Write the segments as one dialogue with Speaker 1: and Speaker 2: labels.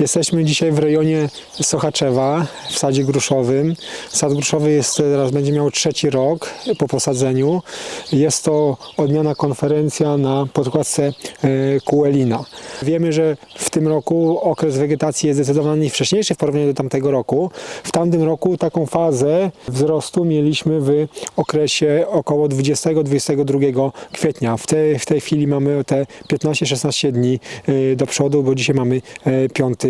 Speaker 1: Jesteśmy dzisiaj w rejonie Sochaczewa, w sadzie gruszowym. Sad gruszowy jest teraz będzie miał trzeci rok po posadzeniu. Jest to odmiana konferencja na podkładce e, Kuelina. Wiemy, że w tym roku okres wegetacji jest zdecydowanie wcześniejszy w porównaniu do tamtego roku. W tamtym roku taką fazę wzrostu mieliśmy w okresie około 20-22 kwietnia. W tej, w tej chwili mamy te 15-16 dni e, do przodu, bo dzisiaj mamy e, 5 e,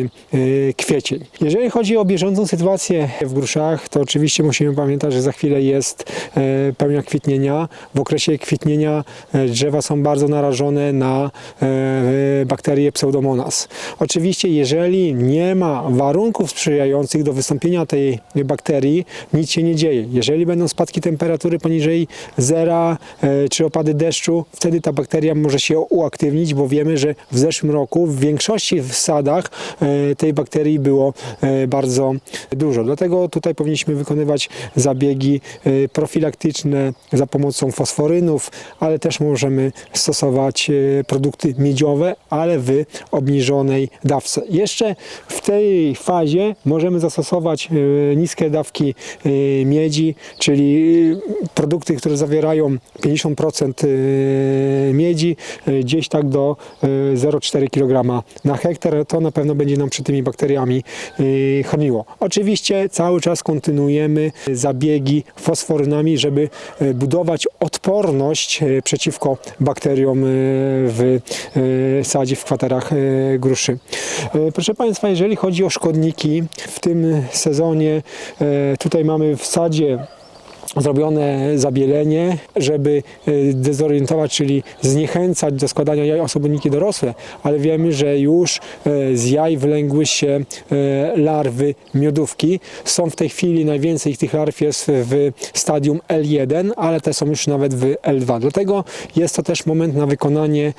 Speaker 1: kwiecień. Jeżeli chodzi o bieżącą sytuację w gruszach, to oczywiście musimy pamiętać, że za chwilę jest e, pełnia kwitnienia. W okresie kwitnienia e, drzewa są bardzo narażone na e, bakterię Pseudomonas. Oczywiście, jeżeli nie ma warunków sprzyjających do wystąpienia tej bakterii, nic się nie dzieje. Jeżeli będą spadki temperatury poniżej zera czy opady deszczu, wtedy ta bakteria może się uaktywnić, bo wiemy, że w zeszłym roku w większości w sadach tej bakterii było e, bardzo dużo. Dlatego tutaj powinniśmy wykonywać zabiegi e, profilaktyczne za pomocą fosforynów, ale też możemy stosować e, produkty miedziowe, ale w obniżonej dawce. Jeszcze w tej fazie możemy zastosować e, niskie dawki e, miedzi, czyli e, produkty, które zawierają 50% e, miedzi, e, gdzieś tak do e, 0,4 kg na hektar. To na pewno będzie nam przed tymi bakteriami e, chroniło. Oczywiście cały czas kontynuujemy zabiegi fosforynami, żeby e, budować odporność e, przeciwko bakteriom e, w sadzie, w kwaterach gruszy. Proszę Państwa, jeżeli chodzi o szkodniki, w tym sezonie tutaj mamy w sadzie zrobione zabielenie, żeby e, dezorientować, czyli zniechęcać do składania jaj osobniki dorosłe, ale wiemy, że już e, z jaj wylęgły się e, larwy miodówki. Są w tej chwili najwięcej tych larw jest w stadium L1, ale te są już nawet w L2. Dlatego jest to też moment na wykonanie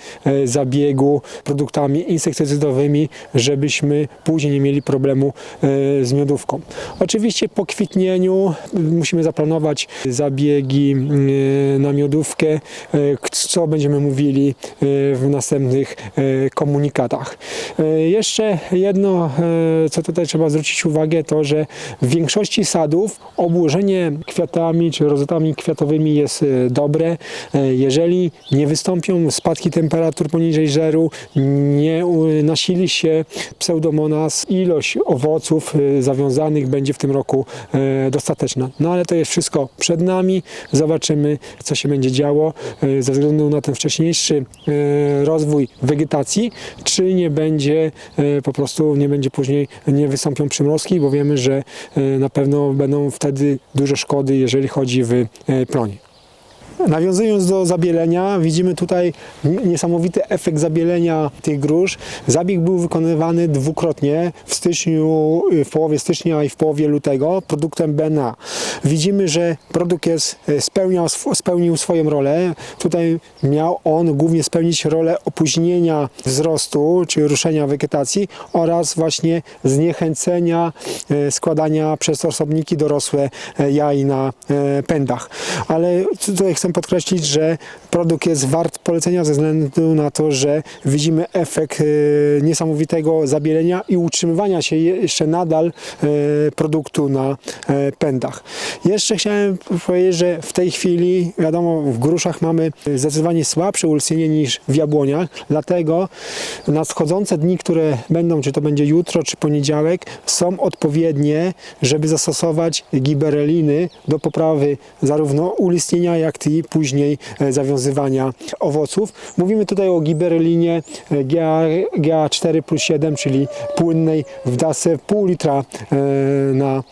Speaker 1: zabiegu produktami insektycydowymi, żebyśmy później nie mieli problemu z miodówką. Oczywiście po kwitnieniu musimy zaplanować zabiegi e, na miodówkę, k- co będziemy mówili e, w następnych komunikatach. Jeszcze jedno, co tutaj trzeba zwrócić uwagę, to że w większości sadów obłożenie kwiatami czy rozetami kwiatowymi jest dobre. Jeżeli nie wystąpią spadki temperatur poniżej żeru, nie nasili się pseudomonas, ilość owoców zawiązanych będzie w tym roku dostateczna. No ale to jest wszystko przed nami. Zobaczymy, co się będzie działo e, ze względu na ten wcześniejszy e, rozwój wegetacji, czy nie będzie e, po prostu, nie będzie później, nie wystąpią przymrozki, bo wiemy, że na pewno będą wtedy duże szkody, jeżeli chodzi w plonie. Nawiązując do zabielenia, widzimy tutaj niesamowity efekt zabielenia tych grusz. Zabieg był wykonywany dwukrotnie w styczniu, w połowie stycznia i w połowie lutego produktem BNA. Widzimy, że produkt jest, e, spełniał, spełnił swoją rolę. Tutaj miał on głównie spełnić rolę opóźnienia wzrostu czy ruszenia wegetacji oraz właśnie zniechęcenia e, składania przez osobniki dorosłe jaj na pędach. Ale tutaj chcę podkreślić, że produkt jest wart polecenia ze względu na to, że widzimy efekt e, niesamowitego zabielenia i utrzymywania się je- jeszcze nadal e, produktu na e, pędach. Jeszcze chciałem powiedzieć, że w tej chwili, wiadomo, w gruszach mamy zdecydowanie słabsze ulśnienie niż w jabłoniach, dlatego nadchodzące dni, które będą, czy to będzie jutro, czy poniedziałek, są odpowiednie, żeby zastosować gibereliny do poprawy zarówno ulistnienia, jak i później e, zawiązywania owoców. Mówimy tutaj o giberelinie e, GA, GA4 plus 7, czyli płynnej w dasę pół litra e, na,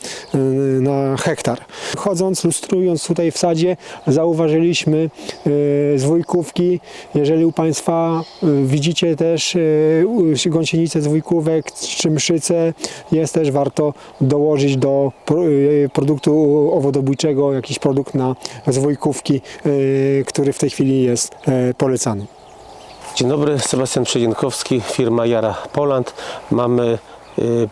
Speaker 1: na hektar. Chodząc, lustrując tutaj w sadzie, zauważyliśmy e, zwójkówki. Jeżeli u Państwa widzicie też gąsienice zwójkówek czy mszyce, jest też warto dołożyć do pro- produktu owodobójczego jakiś produkt na zwójkówki, e, który w tej chwili jest e, polecany.
Speaker 2: Dzień dobry, Sebastian Przedzienkowski, firma Jara Poland. Mamy y,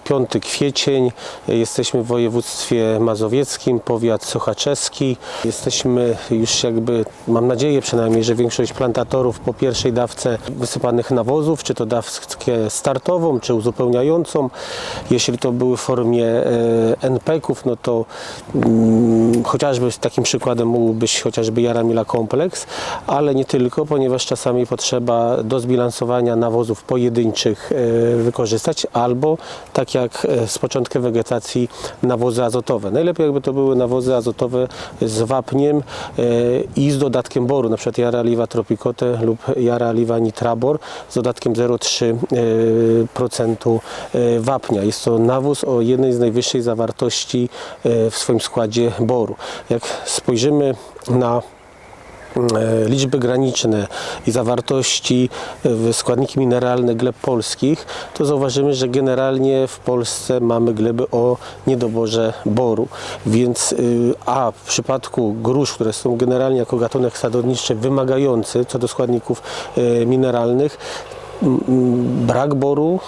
Speaker 2: 5 kwiecień. Jesteśmy w województwie mazowieckim, powiat sochaczeski. Jesteśmy już jakby, mam nadzieję przynajmniej, że większość plantatorów po pierwszej dawce wysypanych nawozów, czy to dawkę startową, czy uzupełniającą. Jeśli to były w formie e, NPK-ów, no to mm, chociażby takim przykładem mógł być chociażby Jaramila Kompleks, ale nie tylko, ponieważ czasami potrzeba do zbilansowania nawozów pojedynczych e, wykorzystać, albo tak jak e, z początku wegetacji nawozy azotowe. Najlepiej jakby to były nawozy azotowe z wapniem e, i z dodatkiem boru, na przykład Jara Aliva Tropicote lub Jara Aliva Nitrabor z dodatkiem 0,3% e, wapnia. Jest to nawóz o jednej z najwyższej zawartości w swoim składzie boru. Jak spojrzymy na liczby graniczne i zawartości w składniki mineralne gleb polskich, to zauważymy, że generalnie w Polsce mamy gleby o niedoborze boru. Więc y, a w przypadku grusz, które są generalnie jako gatunek sadowniczy wymagający co do składników y, mineralnych, brak boru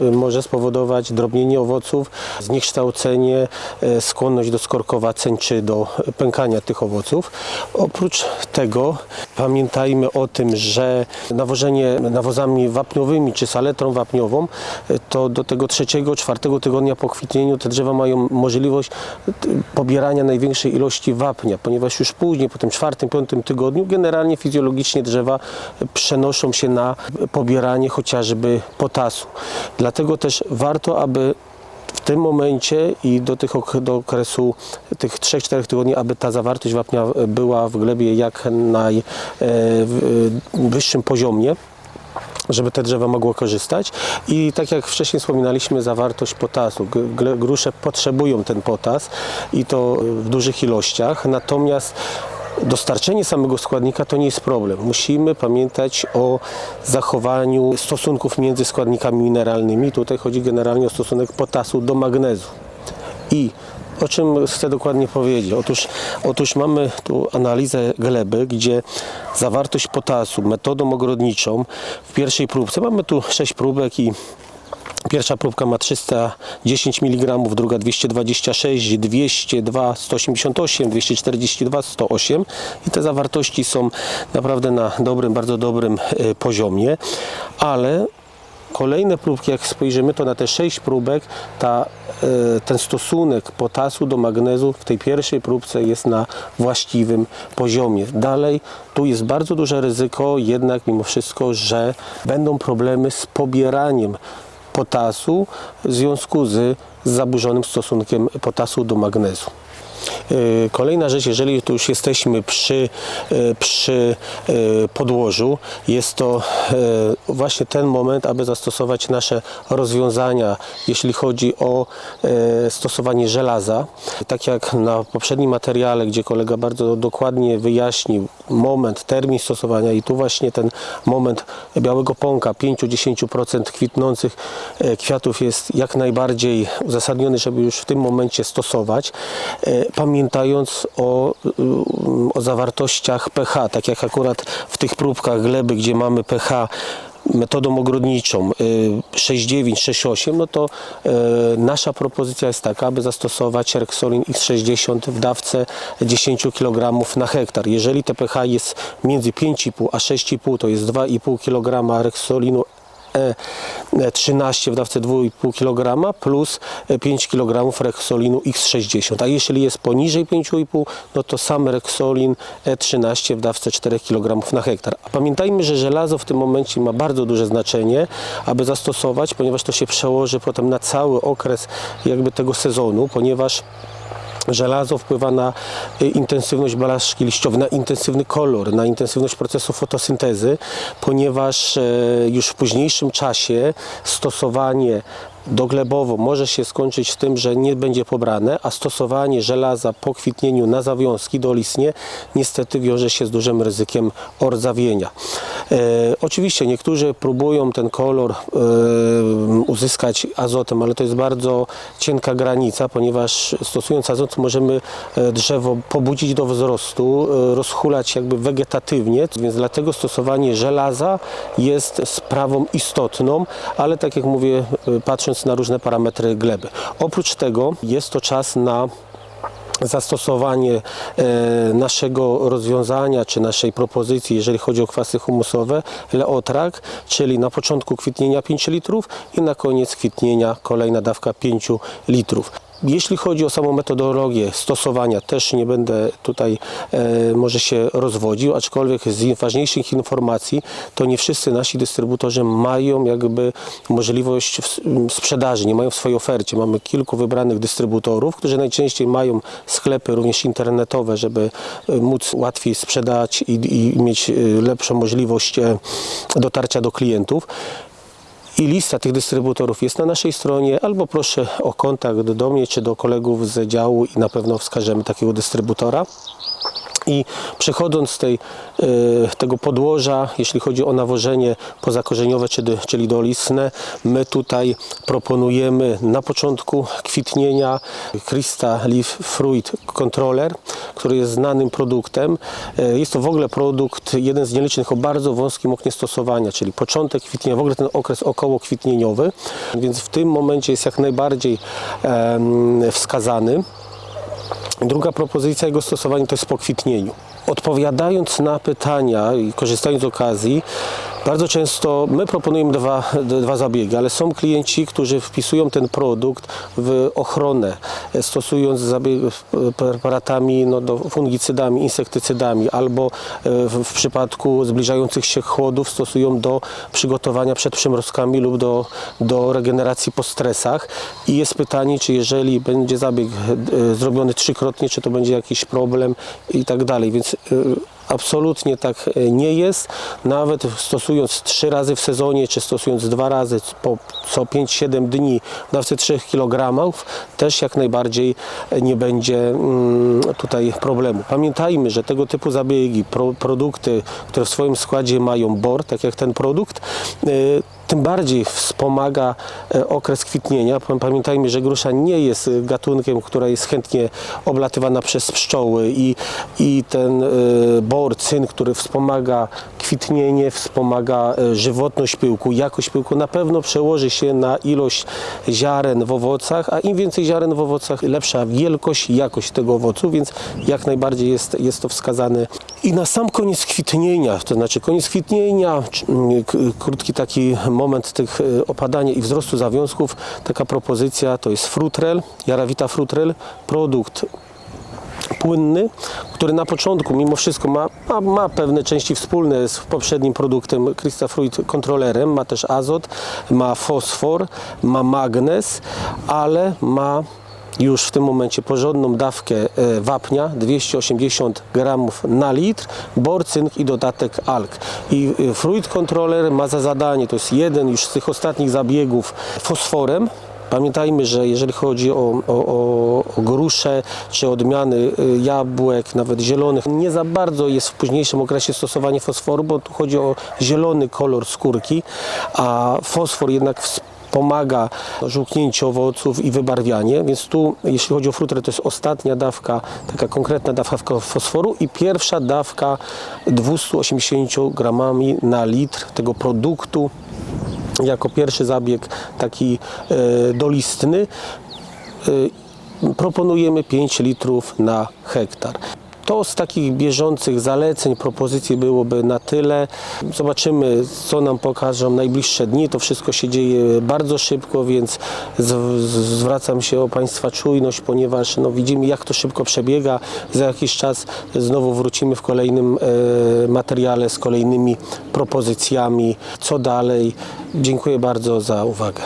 Speaker 2: y, może spowodować drobnienie owoców, zniekształcenie, y, skłonność do skorkowaceń czy do pękania tych owoców. Oprócz tego pamiętajmy o tym, że nawożenie nawozami wapniowymi czy saletrą wapniową y, to do tego trzeciego, czwartego tygodnia po kwitnieniu te drzewa mają możliwość pobierania największej ilości wapnia, ponieważ już później, po tym czwartym, piątym tygodniu generalnie fizjologicznie drzewa przenoszą się na pobieranie chociażby potasu. Dlatego też warto, aby w tym momencie i do, tych, do okresu tych 3-4 tygodni, aby ta zawartość wapnia e, była w glebie jak najwyższym poziomie żeby te drzewa mogły korzystać. I tak jak wcześniej wspominaliśmy, zawartość potasu. Grusze potrzebują ten potas i to w dużych ilościach, natomiast dostarczenie samego składnika to nie jest problem. Musimy pamiętać o zachowaniu stosunków między składnikami mineralnymi. Tutaj chodzi generalnie o stosunek potasu do magnezu. I o czym chcę dokładnie powiedzieć? Otóż, otóż mamy tu analizę gleby, gdzie zawartość potasu metodą ogrodniczą w pierwszej próbce, mamy tu 6 próbek i Pierwsza próbka ma 310 mg, druga 226, 202, 188, 242, 108 i te zawartości są naprawdę na dobrym, bardzo dobrym e, poziomie, ale Kolejne próbki, jak spojrzymy, to na te 6 próbek ta, e, ten stosunek potasu do magnezu w tej pierwszej próbce jest na właściwym poziomie. Dalej, tu jest bardzo duże ryzyko, jednak mimo wszystko, że będą problemy z pobieraniem potasu w związku z zaburzonym stosunkiem potasu do magnezu. Yy, Kolejna rzecz, jeżeli tu już jesteśmy przy, yy, przy yy, podłożu, jest to właśnie ten moment, aby zastosować nasze rozwiązania, jeśli chodzi o yy, stosowanie żelaza. Tak jak na poprzednim materiale, gdzie kolega bardzo dokładnie wyjaśnił moment, termin stosowania i tu właśnie ten moment białego pąka, 5-10% kwitnących e, kwiatów jest jak najbardziej uzasadniony, żeby już w tym momencie stosować, e, pamiętając o, o zawartościach pH, tak jak akurat w tych próbkach gleby, gdzie mamy pH metodą ogrodniczą y, 6,9, 6,8, no to y, nasza propozycja jest taka, aby zastosować Rexolin X60 w dawce 10 kg na hektar. Jeżeli te pH jest między 5,5 a 6,5, to jest 2,5 kg Rexolinu E13 w dawce 2,5 kg plus 5 kg Rexolinu X60. A jeśli jest poniżej 5,5, no to sam Rexolin E13 w dawce 4 kg na hektar. A Pamiętajmy, że żelazo w tym momencie ma bardzo duże znaczenie, aby zastosować, ponieważ to się przełoży potem na cały okres jakby tego sezonu, ponieważ Żelazo wpływa na y, intensywność blaszki liściowej, na intensywny kolor, na intensywność procesu fotosyntezy, ponieważ e, już w późniejszym czasie stosowanie doglebowo może się skończyć tym, że nie będzie pobrane, a stosowanie żelaza po kwitnieniu na zawiązki dolistnie niestety wiąże się z dużym ryzykiem ordzawienia. E, oczywiście niektórzy próbują ten kolor e, uzyskać azotem, ale to jest bardzo cienka granica, ponieważ stosując azot możemy e, drzewo pobudzić do wzrostu, e, rozhulać jakby wegetatywnie, więc dlatego stosowanie żelaza jest sprawą istotną, ale tak jak mówię, e, patrząc patrząc na różne parametry gleby. Oprócz tego jest to czas na zastosowanie e, naszego rozwiązania czy naszej propozycji, jeżeli chodzi o kwasy humusowe, Leotrak, czyli na początku kwitnienia 5 litrów i na koniec kwitnienia kolejna dawka 5 litrów. Jeśli chodzi o samą metodologię stosowania, też nie będę tutaj e, może się rozwodził, aczkolwiek z ważniejszych informacji, to nie wszyscy nasi dystrybutorzy mają jakby możliwość w- sprzedaży, nie mają w swojej ofercie. Mamy kilku wybranych dystrybutorów, którzy najczęściej mają sklepy również internetowe, żeby e, móc łatwiej sprzedać i, i mieć e, lepszą możliwość e, dotarcia do klientów. I lista tych dystrybutorów jest na naszej stronie, albo proszę o kontakt do mnie czy do kolegów z działu i na pewno wskażemy takiego dystrybutora. I przechodząc z tej, e, tego podłoża, jeśli chodzi o nawożenie pozakorzeniowe, czyli, czyli dolistne, my tutaj proponujemy na początku kwitnienia Krista Leaf Fruit Controller, który jest znanym produktem. E, Jest to w ogóle produkt, jeden z nielicznych o bardzo wąskim oknie stosowania, czyli początek kwitnienia, w ogóle ten okres około kwitnieniowy, więc w tym momencie jest jak najbardziej wskazany. Druga propozycja jego stosowania to jest po kwitnieniu. Odpowiadając na pytania i korzystając z okazji, bardzo często my proponujemy dwa, dwa zabiegi, ale są klienci, którzy wpisują ten produkt w ochronę, stosując zabieg preparatami, no, do, fungicydami, insektycydami, albo e, w, w przypadku zbliżających się chłodów stosują do przygotowania przed przymrozkami lub do, do regeneracji po stresach. I jest pytanie, czy jeżeli będzie zabieg e, zrobiony trzykrotnie, czy to będzie jakiś problem i tak dalej. Więc e, Absolutnie tak e, nie jest. Nawet stosując trzy razy w sezonie, czy stosując dwa razy po co 5-7 dni w dawce 3 kg, też jak najbardziej e, nie będzie mm, tutaj problemu. Pamiętajmy, że tego typu zabiegi, pro, produkty, które w swoim składzie mają bor, tak jak ten produkt, e, tym bardziej wspomaga e, okres kwitnienia. Pam- Pamiętajmy, że grusza nie jest e, gatunkiem, która jest chętnie oblatywana przez pszczoły i, i ten e, bor, cynk, który wspomaga kwitnienie, wspomaga żywotność pyłku, jakość pyłku, na pewno przełoży się na ilość ziaren w owocach, a im więcej ziaren w owocach, lepsza wielkość i jakość tego owocu, więc jak najbardziej jest, jest to wskazane. I na sam koniec kwitnienia, to znaczy koniec kwitnienia, mm, krótki taki moment tych e, opadania i wzrostu zawiązków, taka propozycja to jest frutrel, jarawita frutrel, produkt płynny, który na początku mimo wszystko ma, ma, ma pewne części wspólne z poprzednim produktem Krista Fruit kontrolerem, ma też azot, ma fosfor, ma magnez, ale ma już w tym momencie porządną dawkę e, wapnia 280 gramów na litr, bor, cynk i dodatek alg. I e, Fruit Controller ma za zadanie, to jest jeden już z tych ostatnich zabiegów fosforem, Pamiętajmy, że jeżeli chodzi o, o, o, grusze czy odmiany y, jabłek, nawet zielonych, nie za bardzo jest w późniejszym okresie stosowanie fosforu, bo tu chodzi o zielony kolor skórki, a fosfor jednak wspomaga żółknięcie owoców i wybarwianie, więc tu jeśli chodzi o frutrę to jest ostatnia dawka, taka konkretna dawka fosforu i pierwsza dawka 280 gramami na litr tego produktu jako pierwszy zabieg taki e, dolistny e, proponujemy 5 litrów na hektar. To z takich bieżących zaleceń, propozycji byłoby na tyle. Zobaczymy, co nam pokażą najbliższe dni. To wszystko się dzieje bardzo szybko, więc zwracam się o Państwa czujność, ponieważ no, widzimy, jak to szybko przebiega. Za jakiś czas znowu wrócimy w kolejnym e, materiale z kolejnymi propozycjami. Co dalej? Dziękuję bardzo za uwagę.